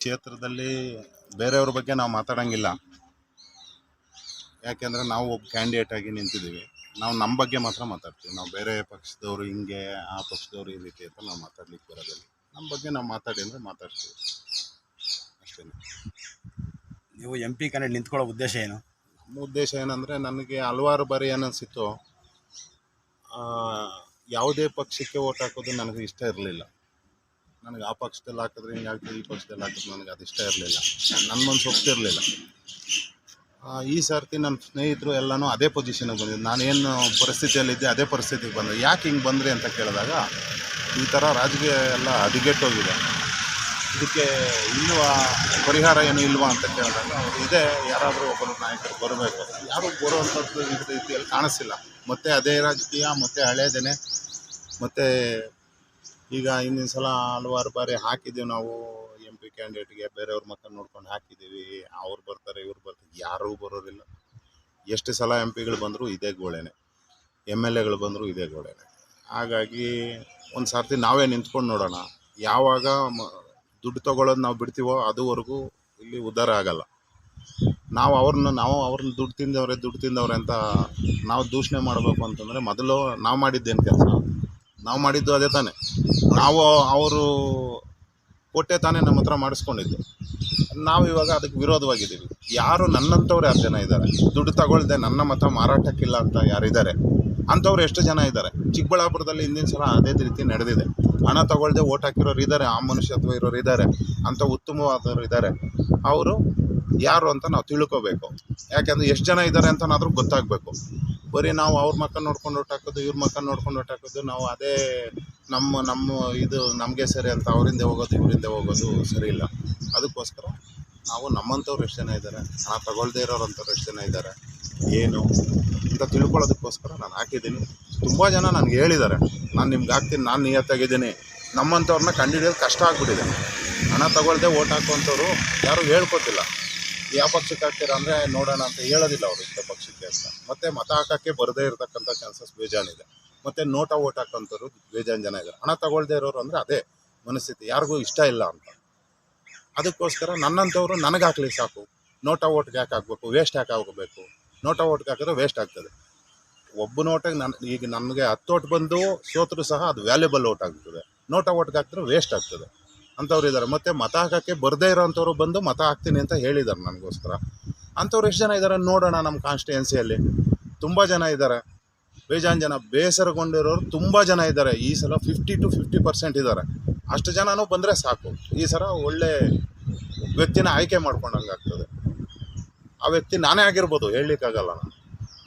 ಕ್ಷೇತ್ರದಲ್ಲಿ ಬೇರೆಯವ್ರ ಬಗ್ಗೆ ನಾವು ಮಾತಾಡೋಂಗಿಲ್ಲ. ಯಾಕೆಂದರೆ ನಾವು ಒಬ್ಬ ಕ್ಯಾಂಡಿಡೇಟ್ ಆಗಿ ನಿಂತಿದ್ದೀವಿ. ನಾವು ನಮ್ಮ ಬಗ್ಗೆ ಮಾತ್ರ ಮಾತಾಡ್ತೀವಿ. ನಾವು ಬೇರೆ ಪಕ್ಷದವರು ಹಿಂಗೆ ಆ ಪಕ್ಷದವರು ಈ ರೀತಿ ಅಂತ ನಾವು ಮಾತಾಡ್ಲಿಕ್ಕೆ ಬರೋದಿಲ್ಲ. ನಮ್ಮ ಬಗ್ಗೆ ನಾವು ಮಾತಾಡಿ ಅಂದರೆ ಮಾತಾಡ್ತೀವಿ. ಅಷ್ಟೇ. ನೀವು ಎಂ ಪಿ ಕ್ಯಾಂಡಿಡೇಟ್ ನಿಂತ್ಕೊಳ್ಳೋ ಉದ್ದೇಶ ಏನು? ನಮ್ಮ ಉದ್ದೇಶ ಏನಂದರೆ ನನಗೆ ಹಲವಾರು ಬಾರಿ ಏನನ್ಸಿತ್ತು ಯಾವುದೇ ಪಕ್ಷಕ್ಕೆ ಓಟ್ ಹಾಕೋದು ನನಗೆ ಇಷ್ಟ ಇರಲಿಲ್ಲ. ನನಗೆ ಆ ಪಕ್ಷದಲ್ಲಿ ಹಾಕಿದ್ರೆ ಹಿಂಗೆ ಹಾಕಿದ್ರೆ ಈ ಪಕ್ಷದಲ್ಲಿ ಹಾಕಿದ್ರೆ ನನಗೆ ಅದು ಇಷ್ಟ ಇರಲಿಲ್ಲ. ನನ್ನ ಮನಸ್ಸು ಒಪ್ತಿರಲಿಲ್ಲ ಈ ಸರ್ತಿ ನನ್ನ ಸ್ನೇಹಿತರು ಎಲ್ಲನೂ ಅದೇ ಪೊಸಿಷನಿಗೆ ಬಂದಿದ್ದು ನಾನೇನು ಪರಿಸ್ಥಿತಿಯಲ್ಲಿದ್ದೆ ಅದೇ ಪರಿಸ್ಥಿತಿಗೆ ಬಂದೆ ಯಾಕೆ ಹಿಂಗೆ ಬಂದ್ರಿ ಅಂತ ಕೇಳಿದಾಗ, ಈ ಥರ ರಾಜಕೀಯ ಎಲ್ಲ ಹದಿಗೆಟ್ಟೋಗಿದೆ. ಇದಕ್ಕೆ ಇಲ್ವಾ ಪರಿಹಾರ ಏನು ಇಲ್ವಾ ಅಂತ ಕೇಳಿದಾಗ, ಅವ್ರು ಇದೇ, ಯಾರಾದರೂ ಒಬ್ಬರು ನಾಯಕರು ಬರಬೇಕು. ಯಾರು ಬರುವಂಥದ್ದು ರೀತಿಯಲ್ಲಿ ಕಾಣಿಸಿಲ್ಲ ಮತ್ತೆ ಅದೇ ರಾಜಕೀಯ, ಮತ್ತೆ ಹಳೇದೇನೆ, ಮತ್ತೆ ಈಗ ಹಿಂದಿನ ಸಲ ಹಲವಾರು ಬಾರಿ ಹಾಕಿದ್ದೀವಿ ನಾವು ಎಂ ಪಿ ಕ್ಯಾಂಡಿಡೇಟ್ಗೆ ಬೇರೆಯವ್ರ ಮಕ್ಕ ನೋಡ್ಕೊಂಡು ಹಾಕಿದ್ದೀವಿ. ಅವ್ರು ಬರ್ತಾರೆ, ಇವ್ರು ಬರ್ತಾರೆ. ಯಾರೂ ಬರೋದಿಲ್ಲ. ಎಷ್ಟು ಸಲ ಎಂ ಪಿಗಳು ಬಂದರೂ ಇದೇ ಗೋಳೆನೆ. ಎಂ ಎಲ್ ಎಗಳು ಬಂದರೂ ಇದೇ ಗೋಳೆನೆ. ಹಾಗಾಗಿ ಒಂದು ಸರ್ತಿ ನಾವೇ ನಿಂತ್ಕೊಂಡು ನೋಡೋಣ. ಯಾವಾಗ ಮ- ದುಡ್ಡು ತಗೊಳ್ಳೋದು ನಾವು ಬಿಡ್ತೀವೋ ಅದುವರೆಗೂ ಇಲ್ಲಿ ಉದ್ಧಾರ ಆಗಲ್ಲ. ನಾವು ಅವ್ರನ್ನ ನಾವು ಅವ್ರನ್ನ ದುಡ್ಡು ತಿಂದವ್ರೆ ದುಡ್ಡು ತಿಂದವ್ರೆ ಅಂತ ನಾವು ದೂಷಣೆ ಮಾಡಬೇಕು ಅಂತಂದರೆ ಮೊದಲು ನಾವು ಮಾಡಿದ್ದೇನು ಕೆಲಸ? ನಾವು ಮಾಡಿದ್ದು ಅದೇ ತಾನೇ. ನಾವು ಅವರು ಕೊಟ್ಟೆ ತಾನೇ ನಮ್ಮ ಹತ್ರ ಮಾಡಿಸ್ಕೊಂಡಿದ್ದು. ನಾವು ಇವಾಗ ಅದಕ್ಕೆ ವಿರೋಧವಾಗಿದ್ದೀವಿ. ಯಾರು ನನ್ನಂಥವ್ರು ಯಾರು ಜನ ಇದ್ದಾರೆ? ದುಡ್ಡು ತಗೊಳ್ದೆ ನನ್ನ ಮತ ಮಾರಾಟಕ್ಕಿಲ್ಲ ಅಂತ ಯಾರಿದ್ದಾರೆ ಅಂಥವ್ರು ಎಷ್ಟು ಜನ ಇದ್ದಾರೆ? ಚಿಕ್ಕಬಳ್ಳಾಪುರದಲ್ಲಿ ಹಿಂದಿನ ಸಲ ಅದೇ ರೀತಿ ನಡೆದಿದೆ. ಹಣ ತಗೊಳ್ದೆ ಓಟ್ ಹಾಕಿರೋರು ಇದ್ದಾರೆ ಆ ಮನುಷ್ಯತ್ವ ಇರೋರು ಇದ್ದಾರೆ, ಅಂಥ ಉತ್ತಮವಾದವರು ಇದ್ದಾರೆ. ಅವರು ಯಾರು ಅಂತ ನಾವು ತಿಳ್ಕೋಬೇಕು. ಯಾಕೆಂದರೆ ಎಷ್ಟು ಜನ ಇದ್ದಾರೆ ಅಂತನಾದ್ರೂ ಗೊತ್ತಾಗಬೇಕು. ಬರೀ ನಾವು ಅವ್ರ ಮಕ್ಕ ನೋಡ್ಕೊಂಡು ಓಟ್ ಹಾಕೋದು, ಇವ್ರ ಮಕ್ಕ ನೋಡ್ಕೊಂಡು ಓಟ್ ಹಾಕೋದು, ನಾವು ಅದೇ ನಮ್ಮ ನಮ್ಮ ಇದು ನಮಗೆ ಸರಿ ಅಂತ ಅವರಿಂದ ಹೋಗೋದು, ಇವರಿಂದ ಹೋಗೋದು ಸರಿ ಇಲ್ಲ. ಅದಕ್ಕೋಸ್ಕರ ನಾವು ನಮ್ಮಂಥವ್ರು ಎಷ್ಟು ಜನ ಇದ್ದಾರೆ ಹಣ ತಗೊಳ್ದೇ ಇರೋರಂಥವ್ರು ಎಷ್ಟು ಜನ ಇದ್ದಾರೆ ಏನು ಅಂತ ತಿಳ್ಕೊಳ್ಳೋದಕ್ಕೋಸ್ಕರ ನಾನು ಹಾಕಿದ್ದೀನಿ. ತುಂಬ ಜನ ನನಗೆ ಹೇಳಿದ್ದಾರೆ ನಾನು ನಿಮ್ಗೆ ಹಾಕ್ತೀನಿ, ನಾನು ನಿಯತ್ತಾಗಿದ್ದೀನಿ. ನಮ್ಮಂಥವ್ರನ್ನ ಕಂಡುಹಿಡಿಯೋದು ಕಷ್ಟ ಆಗ್ಬಿಟ್ಟಿದೆ. ಹಣ ತಗೊಳ್ದೆ ಓಟ್ ಹಾಕುವಂಥವ್ರು ಯಾರೂ ಹೇಳ್ಕೊತಿಲ್ಲ ಯಾವ ಪಕ್ಷಕ್ಕೆ ಹಾಕ್ತೀರಾ ಅಂದರೆ ನೋಡೋಣ ಅಂತ ಹೇಳೋದಿಲ್ಲ ಅವರು ಇಂಥ ಪಕ್ಷಕ್ಕೆ ಅಂತ. ಮತ್ತೆ ಮತ ಹಾಕೋಕ್ಕೆ ಬರದೇ ಇರತಕ್ಕಂಥ ಚಾನ್ಸಸ್ ಬೇಜಾನಿದೆ ಮತ್ತು ನೋಟ ಓಟ್ ಹಾಕೋಂಥವ್ರು ಬೇಜಾನ್ ಜನ ಇದ್ದಾರೆ. ಹಣ ತಗೊಳ್ದೇ ಇರೋರು ಅಂದರೆ ಅದೇ ಮನಸ್ಥಿತಿ. ಯಾರಿಗೂ ಇಷ್ಟ ಇಲ್ಲ ಅಂತ. ಅದಕ್ಕೋಸ್ಕರ ನನ್ನಂಥವ್ರು ನನಗೆ ಹಾಕ್ಲಿ ಸಾಕು. ನೋಟ ಓಟ್ಗೆ ಯಾಕೆ ಹಾಕ್ಬೇಕು? ವೇಸ್ಟ್ ಯಾಕೆ ಹಾಕಬೇಕು ನೋಟ ಓಟ್ಗೆ ಹಾಕಿದ್ರೆ ವೇಸ್ಟ್ ಆಗ್ತದೆ. ಒಬ್ಬ ನೋಟಿಗೆ ನನ್ನ ಈಗ ನನಗೆ ಹತ್ತು ಓಟ್ ಬಂದು ಸೋತರು ಸಹ ಅದು ವ್ಯಾಲ್ಯೂಬಲ್ ಓಟ್ ಆಗ್ತದೆ. ನೋಟ ಓಟ್ಗೆ ಹಾಕಿದ್ರೆ ವೇಸ್ಟ್ ಆಗ್ತದೆ. ಅಂಥವ್ರು ಇದ್ದಾರೆ ಮತ್ತು ಮತ ಹಾಕೋಕ್ಕೆ ಬರದೇ ಇರೋಂಥವ್ರು ಬಂದು ಮತ ಹಾಕ್ತೀನಿ ಅಂತ ಹೇಳಿದ್ದಾರೆ ನನಗೋಸ್ಕರ. ಅಂಥವ್ರು ಎಷ್ಟು ಜನ ಇದ್ದಾರೆ ನೋಡೋಣ ನಮ್ಮ ಕಾನ್ಸ್ಟಿಟ್ಯೂನ್ಸಿಯಲ್ಲಿ ತುಂಬ ಜನ ಇದ್ದಾರೆ ಬೇಜಾನ್ ಜನ, ಬೇಸರಗೊಂಡಿರೋರು ತುಂಬ ಜನ ಇದ್ದಾರೆ ಈ ಸಲ ಫಿಫ್ಟಿ ಟು ಫಿಫ್ಟಿ ಪರ್ಸೆಂಟ್ ಇದ್ದಾರೆ ಅಷ್ಟು ಜನನೂ ಬಂದರೆ ಸಾಕು. ಈ ಸಲ ಒಳ್ಳೆ ವ್ಯಕ್ತಿನ ಆಯ್ಕೆ ಮಾಡ್ಕೊಂಡಂಗೆ ಆಗ್ತದೆ. ಆ ವ್ಯಕ್ತಿ ನಾನೇ ಆಗಿರ್ಬೋದು, ಹೇಳಲಿಕ್ಕಾಗಲ್ಲ. ನಾನು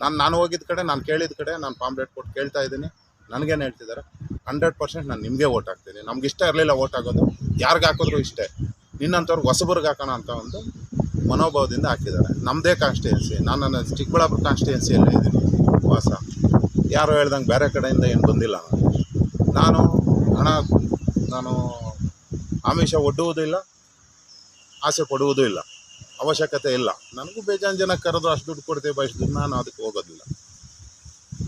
ನಾನು ನಾನು ಹೋಗಿದ್ದ ಕಡೆ, ನಾನು ಕೇಳಿದ ಕಡೆ, ನಾನು ಪಾಂಪ್ಲೆಟ್ ಕೊಟ್ಟು ಕೇಳ್ತಾ ಇದ್ದೀನಿ. ನನಗೇನು ಹೇಳ್ತಿದ್ದಾರೆ ಹಂಡ್ರೆಡ್ ಪರ್ಸೆಂಟ್ ನಾನು ನಿಮಗೆ ಓಟ್ ಹಾಕ್ತೀನಿ. ನಮ್ಗೆ ಇಷ್ಟ ಇರಲಿಲ್ಲ ಓಟ್ ಹಾಕೋದು. ಯಾರಿಗೆ ಹಾಕಿದ್ರು ಇಷ್ಟೇ. ನಿನ್ನಂಥವ್ರಿಗೆ ಹೊಸಬರ್ಗೆ ಹಾಕೋಣ ಅಂತ ಒಂದು ಮನೋಭಾವದಿಂದ ಹಾಕಿದ್ದಾರೆ. ನಮ್ಮದೇ ಕಾನ್ಸ್ಟಿಟ್ಯೂನ್ಸಿ ನಾನು ನನ್ನ ಚಿಕ್ಕಬಳ್ಳಾಪುರ ಕಾನ್ಸ್ಟಿಟ್ಯೂನ್ಸಿಯಲ್ಲೇ ಇದ್ದೀನಿ. ವಾಸ. ಯಾರು ಹೇಳ್ದಂಗೆ ಬೇರೆ ಕಡೆಯಿಂದ ಏನು ಬಂದಿಲ್ಲ ನಾನು ಹಣ, ನಾನು ಆಮಿಷ ಒಡ್ಡುವುದಿಲ್ಲ, ಆಸೆ ಕೊಡುವುದೂ ಇಲ್ಲ ಅವಶ್ಯಕತೆ ಇಲ್ಲ. ನನಗೂ ಬೇಜಾನ್ ಜನ ಕರೆದು ಅಷ್ಟು ದುಡ್ಡು ಕೊಡ್ತೀವಿ ಅಷ್ಟು ನಾನು ಅದಕ್ಕೆ ಹೋಗೋದಿಲ್ಲ.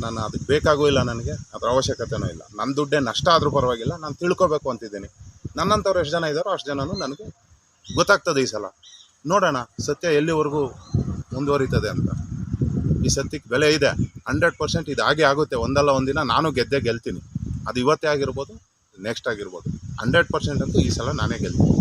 ನಾನು ಅದಕ್ಕೆ ಬೇಕಾಗೂ ಇಲ್ಲ ನನಗೆ, ಅದರ ಅವಶ್ಯಕತೆನೂ ಇಲ್ಲ. ನನ್ನ ದುಡ್ಡೇ ನಷ್ಟ ಆದರೂ ಪರವಾಗಿಲ್ಲ, ನಾನು ತಿಳ್ಕೊಬೇಕು ಅಂತಿದ್ದೀನಿ. ನನ್ನಂಥವ್ರು ಎಷ್ಟು ಜನ ಇದ್ದಾರೋ ಅಷ್ಟು ಜನನೂ ನನಗೆ ಗೊತ್ತಾಗ್ತದೆ ಈ ಸಲ. ನೋಡೋಣ, ಸತ್ಯ ಎಲ್ಲಿವರೆಗೂ ಮುಂದುವರಿತದೆ ಅಂತ. ಈ ಸತ್ಯಕ್ಕೆ ಬೆಲೆ ಇದೆ, ಹಂಡ್ರೆಡ್ ಪರ್ಸೆಂಟ್ ಇದು ಹಾಗೆ ಆಗುತ್ತೆ. ಒಂದಲ್ಲ ಒಂದಿನ ನಾನು ಗೆದ್ದೇ ಗೆಲ್ತೀನಿ. ಅದು ಇವತ್ತೇ ಆಗಿರ್ಬೋದು ನೆಕ್ಸ್ಟ್ ಆಗಿರ್ಬೋದು. ಹಂಡ್ರೆಡ್ ಪರ್ಸೆಂಟ್ ಅಂತೂ ಈ ಸಲ ನಾನೇ ಗೆಲ್ತೀನಿ.